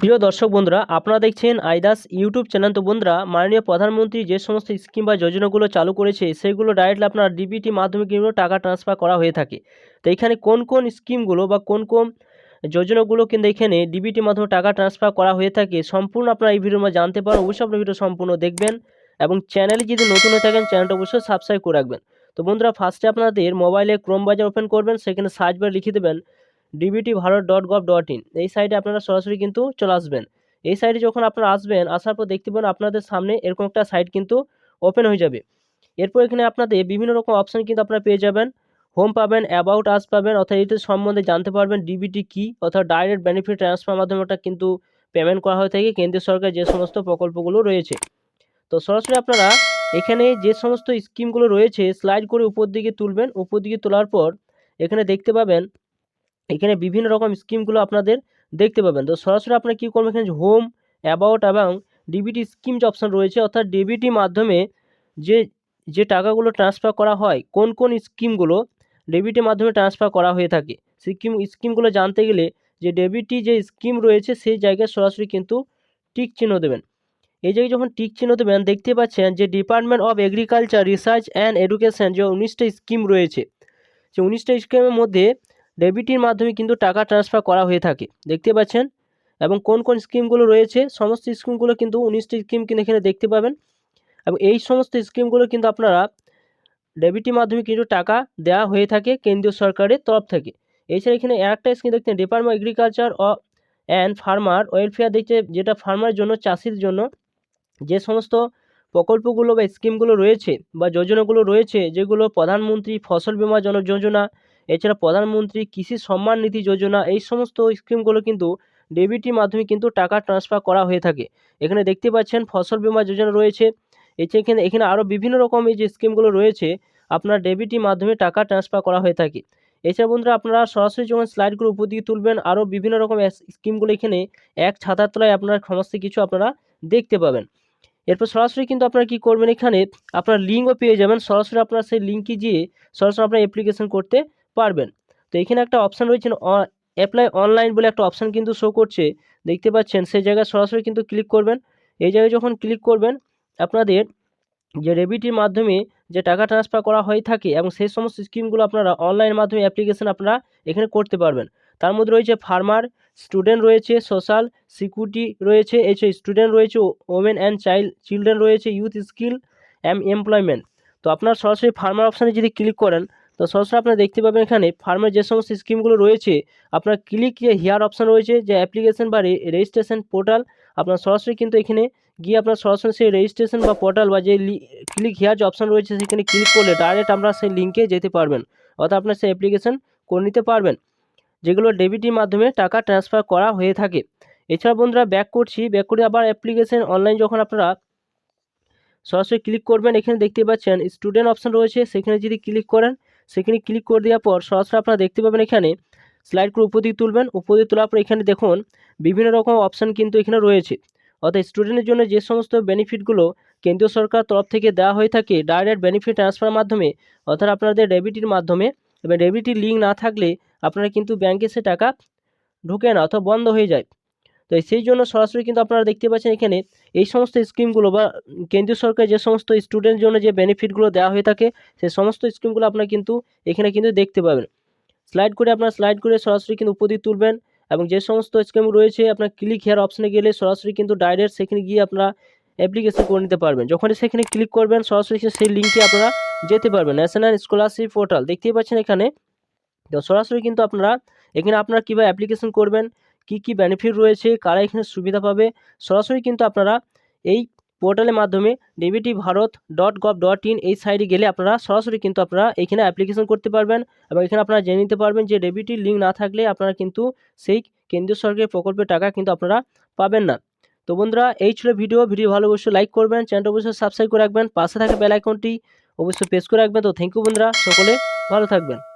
প্রিয় দর্শক বন্ধুরা, আপনারা দেখছেন আইদাস ইউটিউব চ্যানেল। তো বন্ধুরা, মাননীয় প্রধানমন্ত্রী যে সমস্ত স্কিম বা যোজনাগুলো চালু করেছে, সেগুলো ডাইরেক্টলি আপনার ডিবিটি মাধ্যমে কিন্তু টাকা ট্রান্সফার করা হয়ে থাকে। তো এখানে কোন কোন স্কিমগুলো বা কোন কোন যোজনাগুলো কিন্তু এখানে ডিবিটি মাধ্যমে টাকা ট্রান্সফার করা হয়ে থাকে, সম্পূর্ণ আপনারা এই ভিডিওর মধ্যে জানতে পারেন অবশ্যই আপনার ভিডিও সম্পূর্ণ দেখবেন এবং চ্যানেলে যদি নতুন হয়ে থাকেন চ্যানেলটা অবশ্যই সাবস্ক্রাইব করে রাখবেন। তো বন্ধুরা ফার্স্টে আপনাদের মোবাইলে ক্রোম বাজার ওপেন করবেন, সেখানে সার্চ বার লিখে দেবেন DBT Bharat dot gov dot in এই সাইটে আপনারা সরাসরি কিন্তু চলে আসবেন। এই সাইটে যখন আপনারা আসবেন, আসার পর দেখতে পাবেন আপনাদের সামনে এরকম একটা সাইট কিন্তু ওপেন হয়ে যাবে। এরপর এখানে আপনাদের বিভিন্ন রকম অপশান কিন্তু আপনারা পেয়ে যাবেন। হোম পাবেন অ্যাবাউট আস পাবেন, অর্থাৎ এটার সম্বন্ধে জানতে পারবেন ডিবিটি কি, অর্থাৎ ডাইরেক্ট বেনিফিট ট্রান্সফার মাধ্যমে ওটা কিন্তু পেমেন্ট করা হয়ে থাকে কেন্দ্রীয় সরকার যে সমস্ত প্রকল্পগুলো রয়েছে। তো সরাসরি আপনারা এখানে যে সমস্ত স্কিমগুলো রয়েছে স্লাইড করে উপর দিকে তুলবেন। উপর দিকে তোলার পর এখানে দেখতে পাবেন এখানে বিভিন্ন রকম স্কিমগুলো আপনাদের দেখতে পাবেন। তো সরাসরি আপনারা কী করবেন? এখানে হোম অ্যাবাউট এবং ডিবিটি স্কিম যে অপশান রয়েছে, অর্থাৎ ডিবিটি মাধ্যমে যে যে টাকাগুলো ট্রান্সফার করা হয়, কোন কোন স্কিমগুলো ডেবিটের মাধ্যমে ট্রান্সফার করা হয়ে থাকে। স্কিম স্কিমগুলো জানতে গেলে যে ডেবিটি যে স্কিম রয়েছে, সেই জায়গায় সরাসরি কিন্তু টিক চিহ্ন দেবেন। এই জায়গায় যখন টিক চিহ্ন দেবেন, দেখতে পাচ্ছেন যে department of agriculture research and education যে উনিশটা স্কিম রয়েছে সেই উনিশটা স্কিমের মধ্যে ডেবিটির মাধ্যমে কিন্তু টাকা ট্রান্সফার করা হয়ে থাকে। দেখতে পাচ্ছেন? এবং কোন কোন স্কিমগুলো রয়েছে? সমস্ত স্কিমগুলো কিন্তু উনিশটি স্কিম কিন্তু এখানে দেখতে পাবেন। এবং এই সমস্ত স্কিমগুলো কিন্তু আপনারা ডেবিটির মাধ্যমে কিন্তু টাকা দেওয়া হয়ে থাকে কেন্দ্রীয় সরকারের তরফ থেকে। এছাড়া এখানে একটা স্কিম দেখছেন ডিপার্টমেন্ট এগ্রিকালচার ও অ্যান্ড ফার্মার ওয়েলফেয়ার দেখছে যেটা ফার্মার জন্য, চাষির জন্য যে সমস্ত প্রকল্পগুলো বা স্কিমগুলো রয়েছে বা যোজনাগুলো রয়েছে, যেগুলো প্রধানমন্ত্রী ফসল বীমা জন যোজনা এছাড়া প্রধানমন্ত্রী কৃষি সম্মান নিধি যোজনা, এই সমস্ত স্কিমগুলো কিন্তু ডেবিটির মাধ্যমে কিন্তু টাকা ট্রান্সফার করা হয়ে থাকে। এখানে দেখতে পাচ্ছেন ফসল বীমা যোজনা রয়েছে। এছাড়া এখানে আরও বিভিন্ন রকম এই যে স্কিমগুলো রয়েছে, আপনার ডেবিটির মাধ্যমে টাকা ট্রান্সফার করা হয়ে থাকে। এছাড়া বন্ধুরা, আপনারা সরাসরি যখন স্লাইডগুলো উপর দিকে তুলবেন, আরও বিভিন্ন রকম স্কিমগুলো এখানে এক ছাতার তলায় আপনার সমস্ত কিছু আপনারা দেখতে পাবেন। এরপর সরাসরি কিন্তু আপনারা কী করবেন এখানে, আপনার লিঙ্কও পেয়ে যাবেন। সরাসরি আপনারা সেই লিঙ্কে গিয়ে সরাসরি আপনার অ্যাপ্লিকেশন করতে পারবেন। তো এখানে একটা অপশান রয়েছে অ্যাপ্লাই অনলাইন বলে একটা অপশান কিন্তু শো করছে। দেখতে পাচ্ছেন, সেই জায়গায় সরাসরি কিন্তু ক্লিক করবেন। এই জায়গায় যখন ক্লিক করবেন, আপনাদের যে রেবিটির মাধ্যমে যে টাকা ট্রান্সফার করা হয়ে থাকে এবং সেই সমস্ত স্কিমগুলো আপনারা অনলাইন মাধ্যমে অ্যাপ্লিকেশন আপনারা এখানে করতে পারবেন। তার মধ্যে রয়েছে ফার্মার স্টুডেন্ট রয়েছে সোশ্যাল সিকিউরিটি রয়েছে এছাড়া স্টুডেন্ট রয়েছে ওমেন অ্যান্ড চাইল্ড চিলড্রেন রয়েছে ইউথ স্কিল অ্যান্ড এমপ্লয়মেন্ট তো আপনার সরাসরি ফার্মার অপশানে যদি ক্লিক করেন তো সরাসরি আপনারা দেখতে পাবেন এখানে, ফার্মের যে সমস্ত স্কিমগুলো রয়েছে, আপনার ক্লিক হিয়ার অপশান রয়েছে যে অ্যাপ্লিকেশন বা রেজিস্ট্রেশন পোর্টাল আপনার সরাসরি কিন্তু এখানে গিয়ে আপনার সরাসরি সেই রেজিস্ট্রেশন বা পোর্টাল বা যে ক্লিক হিয়ার যে অপশান রয়েছে সেখানে ক্লিক করলে ডাইরেক্ট আমরা সেই লিঙ্কে যেতে পারবেন। অর্থাৎ আপনার সেই অ্যাপ্লিকেশন করে নিতে পারবেন, যেগুলো ডেবিটির মাধ্যমে টাকা ট্রান্সফার করা হয়ে থাকে। এছাড়া বন্ধুরা ব্যাক করছি ব্যাক করে আবার অ্যাপ্লিকেশন অনলাইন যখন আপনারা সরাসরি ক্লিক করবেন, এখানে দেখতে পাচ্ছেন স্টুডেন্ট অপশান রয়েছে, সেখানে যদি ক্লিক করেন সেখানে ক্লিক করে দেওয়ার পর সরাসরি আপনারা দেখতে পাবেন এখানে স্লাইড করে উপর দিকে তুলবেন। উপর দিকে তোলার পর এখানে দেখুন বিভিন্ন রকম অপশান কিন্তু এখানে রয়েছে। অর্থাৎ স্টুডেন্টের জন্য যে সমস্ত বেনিফিটগুলো কেন্দ্রীয় সরকার তরফ থেকে দেওয়া হয়ে থাকে ডাইরেক্ট বেনিফিট ট্রান্সফার মাধ্যমে, অর্থাৎ আপনাদের ডেবিটির মাধ্যমে, এবার ডেবিটির লিঙ্ক না থাকলে আপনারা কিন্তু ব্যাঙ্কে সে টাকা ঢুকে না অথবা বন্ধ হয়ে যায়। তো সেই জন্য সরাসরি কিন্তু আপনারা দেখতে পাচ্ছেন এখানে এই সমস্ত স্কিমগুলো বা কেন্দ্রীয় সরকার যে সমস্ত স্টুডেন্টের জন্য যে বেনিফিটগুলো দেওয়া হয়ে থাকে, সেই সমস্ত স্কিমগুলো আপনারা কিন্তু এখানে কিন্তু দেখতে পাবেন। স্লাইড করে আপনারা স্লাইড করে সরাসরি কিন্তু উপর তুলবেন এবং যে সমস্ত স্কিম রয়েছে, আপনার ক্লিক হেয়ার অপশানে গেলে সরাসরি কিন্তু ডাইরেক্ট সেখানে গিয়ে আপনারা অ্যাপ্লিকেশন করে নিতে পারবেন। যখনই সেখানে ক্লিক করবেন, সরাসরি সেই লিঙ্কে আপনারা যেতে পারবেন। ন্যাশনাল স্কলারশিপ পোর্টাল দেখতেই পাচ্ছেন এখানে। তো সরাসরি কিন্তু আপনারা এখানে আপনারা কীভাবে অ্যাপ্লিকেশন করবেন কি কি বেনিফিট রয়েছে, কারা এখানে সুবিধা পাবে, সরাসরি কিন্তু আপনারা এই পোর্টালের মাধ্যমে DBT Bharat dot gov dot in এই সাইডে গেলে আপনারা সরাসরি কিন্তু আপনারা এখানে অ্যাপ্লিকেশন করতে পারবেন এবং এখানে আপনারা জেনে নিতে পারবেন যে ডেবিটির লিঙ্ক না থাকলে আপনারা কিন্তু সেই কেন্দ্রীয় সরকারের প্রকল্পের টাকা কিন্তু আপনারা পাবেন না। তো বন্ধুরা, এই ছিল ভিডিও। ভিডিও ভালো অবশ্যই লাইক করবেন চ্যানেলটা অবশ্যই সাবস্ক্রাইব করে রাখবেন, পাশে থাকা বেল আইকনটি অবশ্যই প্রেস করে রাখবেন। তো থ্যাংক ইউ বন্ধুরা, সকলে ভালো থাকবেন।